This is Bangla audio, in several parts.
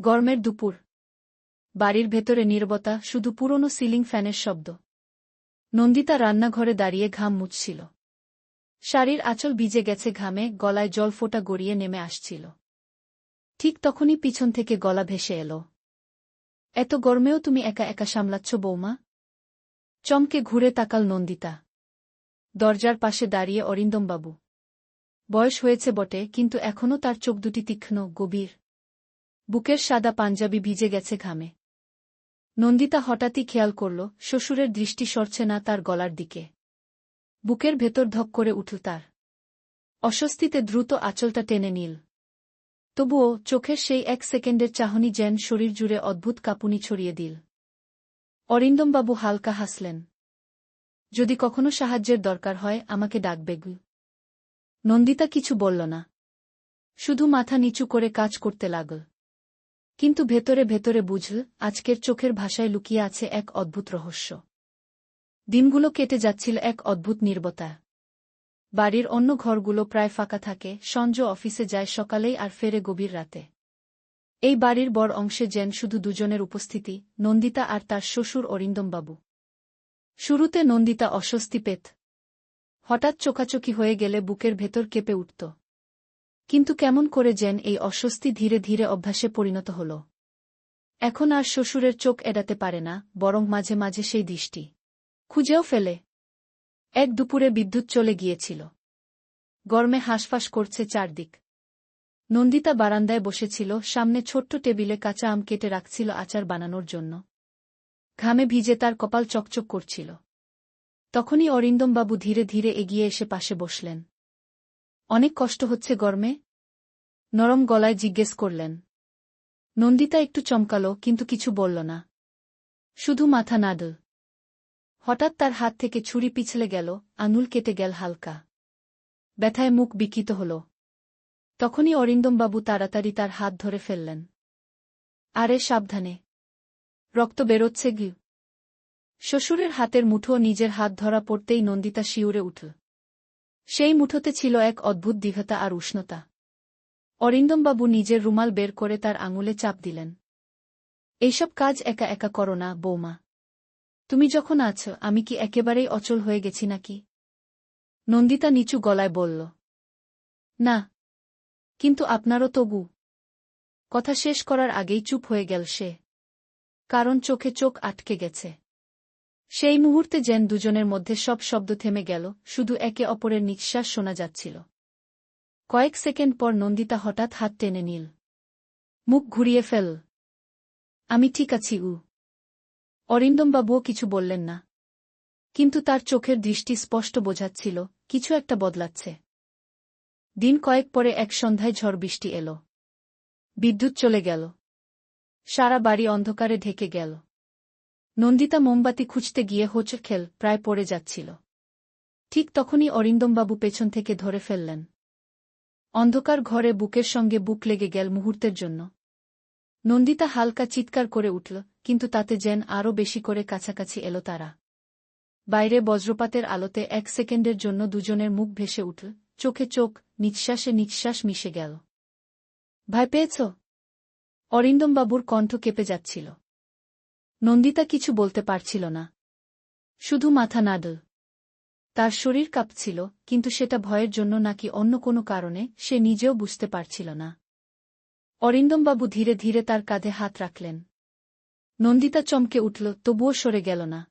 গরমের দুপুর। বাড়ির ভেতরে নীরবতা, শুধু পুরনো সিলিং ফ্যানের শব্দ। নন্দিতা রান্নাঘরে দাঁড়িয়ে ঘাম মুছছিল। শাড়ির আঁচল ভিজে গেছে ঘামে, গলায় জল ফোঁটা গড়িয়ে নেমে আসছিল। ঠিক তখনই পিছন থেকে গলা ভেসে এলো। এত গরমেও তুমি একা একা সামলাচ্ছ বৌমা? চমকে ঘুরে তাকাল নন্দিতা। দরজার পাশে দাঁড়িয়ে অরিন্দমবাবু। বয়স হয়েছে বটে, কিন্তু এখনও তার চোখ দুটি তীক্ষ্ণ, গভীর। বুকের সাদা পাঞ্জাবি ভিজে গেছে ঘামে। নন্দিতা হঠাৎই খেয়াল করল, শ্বশুরের দৃষ্টি সরছে না তার গলার দিকে। বুকের ভেতর ধক করে উঠল তার। অস্বস্তিতে দ্রুত আঁচলটা টেনে নিল। তবুও চোখের সেই এক সেকেন্ডের চাহনি যেন শরীর জুড়ে অদ্ভুত কাঁপুনি ছড়িয়ে দিল। অরিন্দমবাবু হালকা হাসলেন। যদি কখনো সাহায্যের দরকার হয়, আমাকে ডাকবে গু। নন্দিতা কিছু বলল না। শুধু মাথা নিচু করে কাজ করতে লাগল। কিন্তু ভেতরে ভেতরে বুঝল আজকের চোখের ভাষায় লুকিয়ে আছে এক অদ্ভুত রহস্য। দিনগুলো কেটে যাচ্ছিল এক অদ্ভুত নির্বতা। বাড়ির অন্য ঘরগুলো প্রায় ফাঁকা থাকে, সঞ্জ অফিসে যায় সকালেই আর ফেরে গভীর রাতে। এই বাড়ির বড় অংশে যেন শুধু দুজনের উপস্থিতি, নন্দিতা আর তার শ্বশুর অরিন্দমবাবু। শুরুতে নন্দিতা অস্বস্তি পেত। হঠাৎ চোখাচোখি হয়ে গেলে বুকের ভেতর কেঁপে উঠত। কিন্তু কেমন করে যেন এই অস্বস্তি ধীরে ধীরে অভ্যাসে পরিণত হল। এখন আর শ্বশুরের চোখ এড়াতে পারে না, বরং মাঝে মাঝে সেই দৃষ্টি। খুঁজেও ফেলে। এক দুপুরে বিদ্যুৎ চলে গিয়েছিল। গরমে হাঁসফাঁস করছে চারদিক। নন্দিতা বারান্দায় বসেছিল, সামনে ছোট্ট টেবিলে কাঁচা আম কেটে রাখছিল আচার বানানোর জন্য। ঘামে ভিজে তার কপাল চকচক করছিল। তখনই অরিন্দমবাবু ধীরে ধীরে এগিয়ে এসে পাশে বসলেন। অনেক কষ্ট হচ্ছে গরমে? নরম গলায় জিজ্ঞেস করলেন। নন্দিতা একটু চমকালো, কিন্তু কিছু বলল না। শুধু মাথা নাদল হঠাৎ তার হাত থেকে ছুরি পিছলে গেল, আঙুল কেটে গেল হালকা। ব্যথায় মুখ বিকৃত হল। তখনই অরিন্দমবাবু তাড়াতাড়ি তার হাত ধরে ফেললেন। আরে, সাবধানে। রক্ত বেরোচ্ছে গি শ্বশুরের হাতের মুঠো নিজের হাত ধরা পড়তেই নন্দিতা শিউরে উঠল। সেই মুঠোতে ছিল এক অদ্ভুত দীঘতা আর উষ্ণতা। অরিন্দমবাবু নিজের রুমাল বের করে তার আঙুলে চাপ দিলেন। এইসব কাজ একা একা করো না, বৌমা। তুমি যখন আছো, আমি কি একেবারেই অচল হয়ে গেছি নাকি? নন্দিতা নিচু গলায় বলল, না, কিন্তু আপনারও তবু। কথা শেষ করার আগেই চুপ হয়ে গেল সে। কারণ চোখে চোখ আটকে গেছে। সেই মুহূর্তে যেন দুজনের মধ্যে সব শব্দ থেমে গেল, শুধু একে অপরের নিঃশ্বাস শোনা যাচ্ছিল। কয়েক সেকেন্ড পর নন্দিতা হঠাৎ হাত টেনে নিল। মুখ ঘুরিয়ে ফেল। আমি ঠিক আছি, উ। অরিন্দমবাবুও কিছু বললেন না। কিন্তু তার চোখের দৃষ্টি স্পষ্ট বোঝাচ্ছিল, কিছু একটা বদলাচ্ছে। দিন কয়েক পরে এক সন্ধ্যায় ঝড় বৃষ্টি এল। বিদ্যুৎ চলে গেল। সারা বাড়ি অন্ধকারে ঢেকে গেল। নন্দিতা মোমবাতি খুঁজতে গিয়ে হোচর খেল প্রায় পড়ে যাচ্ছিল। ঠিক তখনই অরিন্দমবাবু পেছন থেকে ধরে ফেললেন। অন্ধকার ঘরে বুকের সঙ্গে বুক লেগে গেল মুহূর্তের জন্য। নন্দিতা হালকা চিৎকার করে উঠল, কিন্তু তাতে যেন আরও বেশি করে কাছাকাছি এলো তারা। বাইরে বজ্রপাতের আলোতে এক সেকেন্ডের জন্য দুজনের মুখ ভেসে উঠল, চোখে চোখ, নিঃশ্বাসে নিঃশ্বাস মিশে গেল। ভয় পেয়েছ? অরিন্দমবাবুর কণ্ঠ কেঁপে যাচ্ছিল। নন্দিতা কিছু বলতে পারছিল না। শুধু মাথা নাডল তার শরীর কাঁপছিল, কিন্তু সেটা ভয়ের জন্য নাকি অন্য কোনো কারণে সে নিজেও বুঝতে পারছিল না। অরিন্দমবাবু ধীরে ধীরে তার কাঁধে হাত রাখলেন। নন্দিতা চমকে উঠল, তবুও সরে গেল না।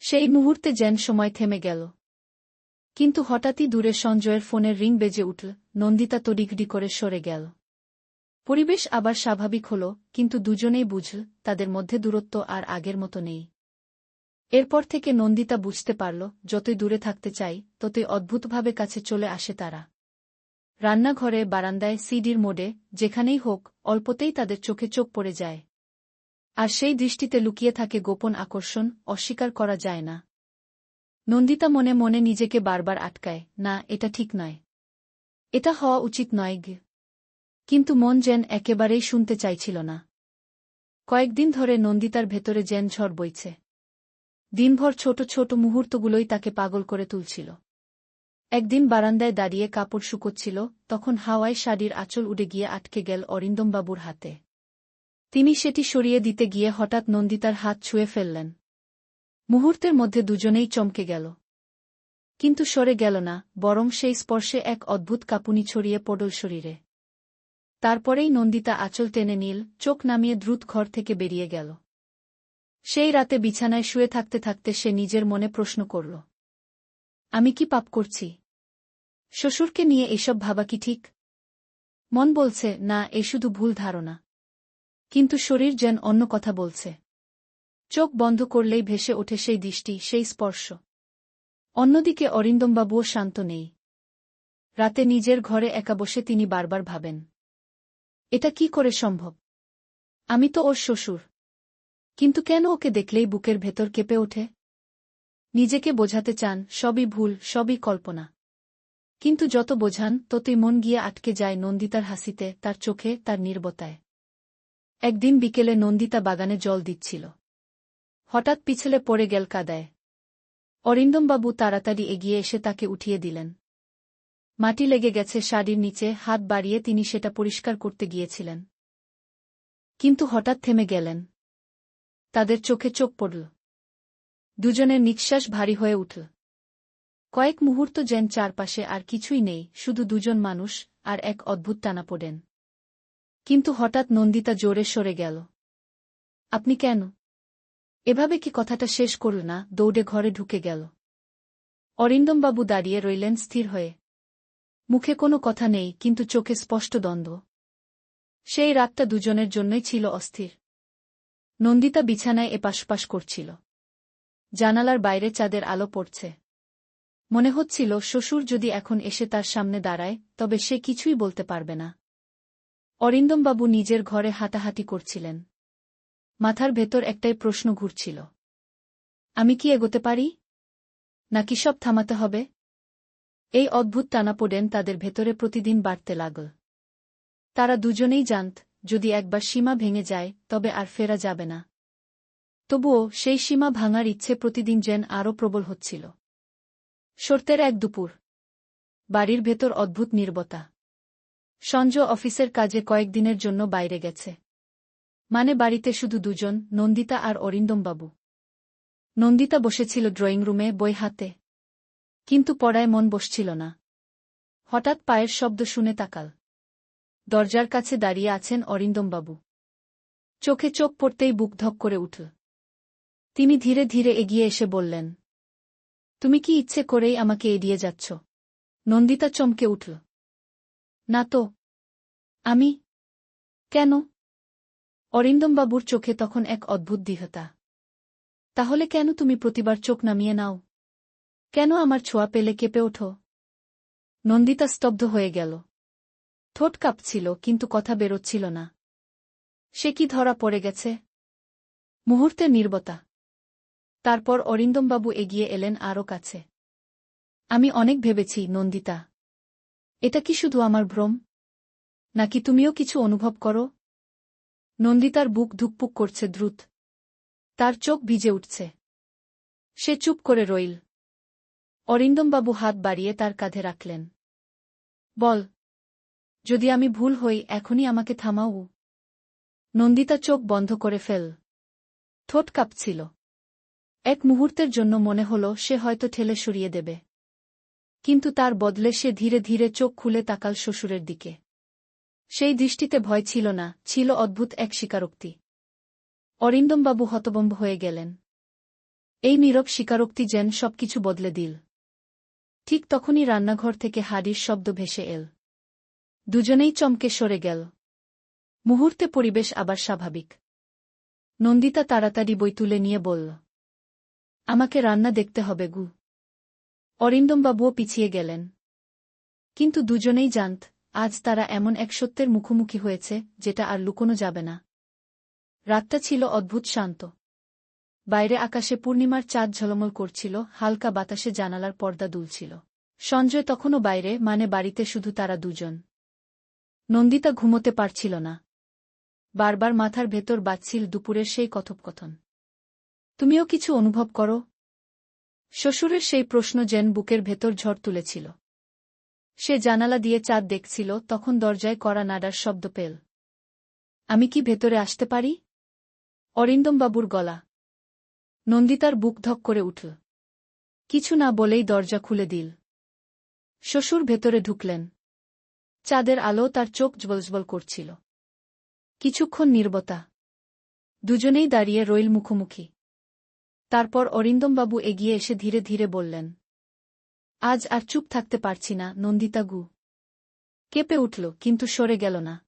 সেই মুহূর্তে যেন সময় থেমে গেল। কিন্তু হঠাৎই দূরে সঞ্জয়ের ফোনের রিং বেজে উঠল, নন্দিতা তড়িঘড়ি করে সরে গেল। পরিবেশ আবার স্বাভাবিক হল, কিন্তু দুজনেই বুঝল তাদের মধ্যে দূরত্ব আর আগের মতো নেই। এরপর থেকে নন্দিতা বুঝতে পারল, যতই দূরে থাকতে চাই, ততই অদ্ভুতভাবে কাছে চলে আসে তারা। রান্নাঘরে, বারান্দায়, সিডির মোডে, যেখানেই হোক, অল্পতেই তাদের চোখে চোখ পড়ে যায়। আর সেই দৃষ্টিতে লুকিয়ে থাকে গোপন আকর্ষণ, অস্বীকার করা যায় না। নন্দিতা মনে মনে নিজেকে বারবার আটকায়, না, এটা ঠিক নয়। এটা হওয়া উচিত নয় গে কিন্তু মন যেন একেবারেই শুনতে চাইছিল না। কয়েকদিন ধরে নন্দিতার ভেতরে যেন ঝড় বইছে। দিনভর ছোট ছোট মুহূর্তগুলোই তাকে পাগল করে তুলছিল। একদিন বারান্দায় দাঁড়িয়ে কাপড় শুকোচ্ছিল, তখন হাওয়ায় শাড়ির আঁচল উড়ে গিয়ে আটকে গেল অরিন্দমবাবুর হাতে। তিনি সেটি সরিয়ে দিতে গিয়ে হঠাৎ নন্দিতার হাত ছুঁয়ে ফেললেন। মুহূর্তের মধ্যে দুজনেই চমকে গেল। কিন্তু সরে গেল না, বরং সেই স্পর্শে এক অদ্ভুত কাঁপুনি ছড়িয়ে পড়ল শরীরে। তারপরেই নন্দিতা আঁচল টেনে নীল, চোখ নামিয়ে দ্রুত ঘর থেকে বেরিয়ে গেল। সেই রাতে বিছানায় শুয়ে থাকতে থাকতে সে নিজের মনে প্রশ্ন করল, আমি কি পাপ করছি? শ্বশুরকে নিয়ে এসব ভাবা কি ঠিক? মন বলছে, না, এ শুধু ভুল ধারণা। কিন্তু শরীর যেন অন্য কথা বলছে। চোখ বন্ধ করলেই ভেসে ওঠে সেই দৃষ্টি, সেই স্পর্শ। অন্যদিকে অরিন্দমবাবুও শান্ত নেই। রাতে নিজের ঘরে একা বসে তিনি বারবার ভাবেন। এটা কি করে সম্ভব? আমি তো ওর শ্বশুর। কিন্তু কেন ওকে দেখলেই বুকের ভেতর কেঁপে ওঠে? নিজেকে বোঝাতে চান, সবই ভুল, সবই কল্পনা। কিন্তু যত বোঝান, ততই মন গিয়ে আটকে যায় নন্দিতার হাসিতে, তার চোখে, তার নির্বতায়। একদিন বিকেলে নন্দিতা বাগানে জল দিচ্ছিল। হঠাৎ পিছলে পড়ে গেল কাদায়। অরিন্দমবাবু তাড়াতাড়ি এগিয়ে এসে তাকে উঠিয়ে দিলেন। মাটি লেগে গেছে শাড়ির নিচে, হাত বাড়িয়ে তিনি সেটা পরিষ্কার করতে গিয়েছিলেন। কিন্তু হঠাৎ থেমে গেলেন। তাদের চোখে চোখ পড়ল। দুজনের নিঃশ্বাস ভারী হয়ে উঠল। কয়েক মুহূর্ত যেন চারপাশে আর কিছুই নেই, শুধু দুজন মানুষ আর এক অদ্ভুত টানা পড়েন কিন্তু হঠাৎ নন্দিতা জোরে সরে গেল। আপনি কেন? এভাবে কি কথাটা শেষ করল না? দৌড়ে ঘরে ঢুকে গেল। অরিন্দমবাবু দাঁড়িয়ে রইলেন স্থির হয়ে। মুখে কোনো কথা নেই, কিন্তু চোখে স্পষ্ট দ্বন্দ্ব। সেই রাতটা দুজনের জন্যই ছিল অস্থির। নন্দিতা বিছানায় এপাশপাশ করছিল। জানালার বাইরে চাঁদের আলো পড়ছে। মনে হচ্ছিল, শ্বশুর যদি এখন এসে তার সামনে দাঁড়ায়, তবে সে কিছুই বলতে পারবে না। অরিন্দমবাবু নিজের ঘরে হাঁটাহাঁটি করছিলেন। মাথার ভেতর একটাই প্রশ্ন ঘুরছিল। আমি কি এগোতে পারি? নাকি সব থামাতে হবে? এই অদ্ভুত টানাপোড়েন তাদের ভেতরে প্রতিদিন বাড়তে লাগল। তারা দুজনেই জানত, যদি একবার সীমা ভেঙে যায়, তবে আর ফেরা যাবে না। তবুও সেই সীমা ভাঙার ইচ্ছে প্রতিদিন যেন আরও প্রবল হচ্ছিল। শর্তের এক দুপুর। বাড়ির ভেতর অদ্ভুত নির্বতা। সঞ্জ অফিসের কাজে কয়েকদিনের জন্য বাইরে গেছে। মানে বাড়িতে শুধু দুজন, নন্দিতা আর অরিন্দমবাবু। নন্দিতা বসেছিল ড্রয়িং রুমে বই হাতে। কিন্তু পড়ায় মন বসছিল না। হঠাৎ পায়ের শব্দ শুনে তাকাল। দরজার কাছে দাঁড়িয়ে আছেন অরিন্দমবাবু। চোখে চোখ পড়তেই বুক ধক করে উঠল। তিনি ধীরে ধীরে এগিয়ে এসে বললেন, তুমি কি ইচ্ছে করেই আমাকে এড়িয়ে যাচ্ছ? নন্দিতা চমকে উঠল, না তো। আমি? কেন? অরিন্দমবাবুর চোখে তখন এক অদ্ভুত দৃঢ়তা। তাহলে কেন তুমি প্রতিবার চোখ নামিয়ে নাও? কেন আমার ছোঁয়া পেলে কেঁপে ওঠো? নন্দিতা স্তব্ধ হয়ে গেল। ঠোঁট কাঁপছিল, কিন্তু কথা বেরোচ্ছিল না। সে কি ধরা পড়ে গেছে? মুহূর্তে নির্বতা। তারপর অরিন্দমবাবু এগিয়ে এলেন আরও কাছে। আমি অনেক ভেবেছি, নন্দিতা। এটা কি শুধু আমার ভ্রম? নাকি তুমিও কিছু অনুভব করো? নন্দিতার বুক ধুকপুক করছে দ্রুত। তার চোখ ভিজে উঠছে। সে চুপ করে রইল। অরিন্দমবাবু হাত বাড়িয়ে তার কাঁধে রাখলেন। বল, যদি আমি ভুল হই, এখনই আমাকে থামাও। নন্দিতা চোখ বন্ধ করে ফেল। ঠোঁট কাঁপছিল। এক মুহূর্তের জন্য মনে হল, সে হয়তো ঠেলে সরিয়ে দেবে। কিন্তু তার বদলে সে ধীরে ধীরে চোখ খুলে তাকাল শ্বশুরের দিকে। সেই দৃষ্টিতে ভয় ছিল না, ছিল অদ্ভুত এক স্বীকারোক্তি। অরিন্দমবাবু হতবম্ব হয়ে গেলেন। এই নীরব স্বীকারোক্তি যেন সবকিছু বদলে দিল। ঠিক তখনই রান্নাঘর থেকে হাড়ির শব্দ ভেসে এল। দুজনেই চমকে সরে গেল। মুহূর্তে পরিবেশ আবার স্বাভাবিক। নন্দিতা তাড়াতাড়ি বই তুলে নিয়ে বলল, আমাকে রান্না দেখতে হবে, গু। অরিন্দমবাবুও পিছিয়ে গেলেন। কিন্তু দুজনেই জানত, আজ তারা এমন এক সত্যের মুখোমুখি হয়েছে, যেটা আর লুকোনো যাবে না। রাতটা ছিল অদ্ভুত শান্ত। বাইরে আকাশে পূর্ণিমার চাঁদ ঝলমল করছিল, হালকা বাতাসে জানালার পর্দা দুলছিল। সঞ্জয় তখনও বাইরে মানে বাড়িতে শুধু তারা দুজন। নন্দিতা ঘুমোতে পারছিল না। বারবার মাথার ভেতর বাজছিল দুপুরের সেই কথোপকথন। তুমিও কিছু অনুভব করো? শ্বশুরের সেই প্রশ্ন যেন বুকের ভেতর ঝড় তুলেছিল। সে জানালা দিয়ে চাঁদ দেখছিল, তখন দরজায় কড়া নাডার শব্দ পেল। আমি কি ভেতরে আসতে পারি? অরিন্দমবাবুর গলা। নন্দিতার বুক ধক করে উঠল। কিছু না বলেই দরজা খুলে দিল। শ্বশুর ভেতরে ঢুকলেন। চাঁদের আলো তার চোখ জ্বলজ্বল করছিল। কিছুক্ষণ নির্বতা। দুজনেই দাঁড়িয়ে রইল মুখোমুখি। তারপর অরিন্দমবাবু এগিয়ে এসে ধীরে ধীরে বললেন, আজ আর চুপ থাকতে পারছি না, নন্দিতা গু। কেঁপে উঠল, কিন্তু সরে গেল না।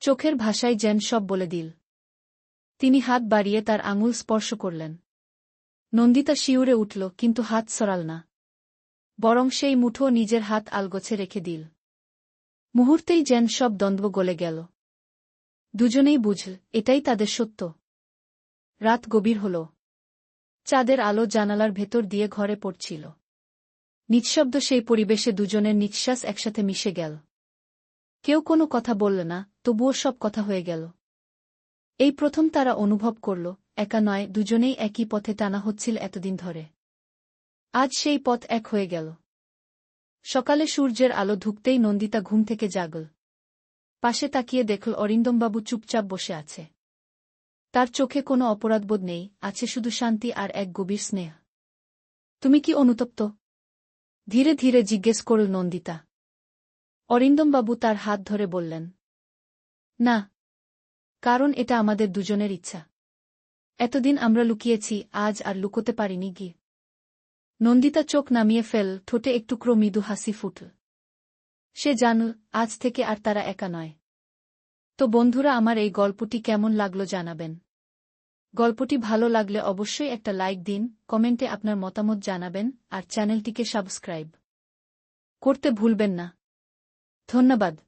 চোখের ভাষায় যেন সব বলে দিল। তিনি হাত বাড়িয়ে তার আঙুল স্পর্শ করলেন। নন্দিতা শিউরে উঠল, কিন্তু হাত সরাল না। বরং সেই মুঠো নিজের হাত আলগোছে রেখে দিল। মুহূর্তেই যেন সব দ্বন্দ্ব গলে গেল। দুজনেই বুঝল, এটাই তাদের সত্য। রাত গভীর হল। চাঁদের আলো জানালার ভেতর দিয়ে ঘরে পড়ছিল। নিঃশব্দ সেই পরিবেশে দুজনের নিঃশ্বাস একসাথে মিশে গেল। কেউ কোনো কথা বলল না, তবুও সব কথা হয়ে গেল। এই প্রথম তারা অনুভব করল, একা নয়, দুজনেই একই পথে টানা হচ্ছিল এতদিন ধরে। আজ সেই পথ এক হয়ে গেল। সকালে সূর্যের আলো ঢুকতেই নন্দিতা ঘুম থেকে জাগল। পাশে তাকিয়ে দেখল অরিন্দমবাবু চুপচাপ বসে আছে। তার চোখে কোনো অপরাধবোধ নেই, আছে শুধু শান্তি আর এক গভীর স্নেহ। তুমি কি অনুতপ্ত? ধীরে ধীরে জিজ্ঞেস করল নন্দিতা। অরিন্দমবাবু তার হাত ধরে বললেন, না কারণ এটা আমাদের দুজনের ইচ্ছা। এতদিন আমরা লুকিয়েছি, আজ আর লুকোতে পারিনি গি নন্দিতা চোখ নামিয়ে ফেল, ঠোঁটে একটু মৃদু হাসি ফুটল। সে জানল আজ থেকে আর তারা একা নয়। তো বন্ধুরা, আমার এই গল্পটি কেমন লাগল জানাবেন। গল্পটি ভালো লাগলে অবশ্যই একটা লাইক দিন, কমেন্টে আপনার মতামত জানাবেন, আর চ্যানেলটিকে সাবস্ক্রাইব করতে ভুলবেন না। ধন্যবাদ।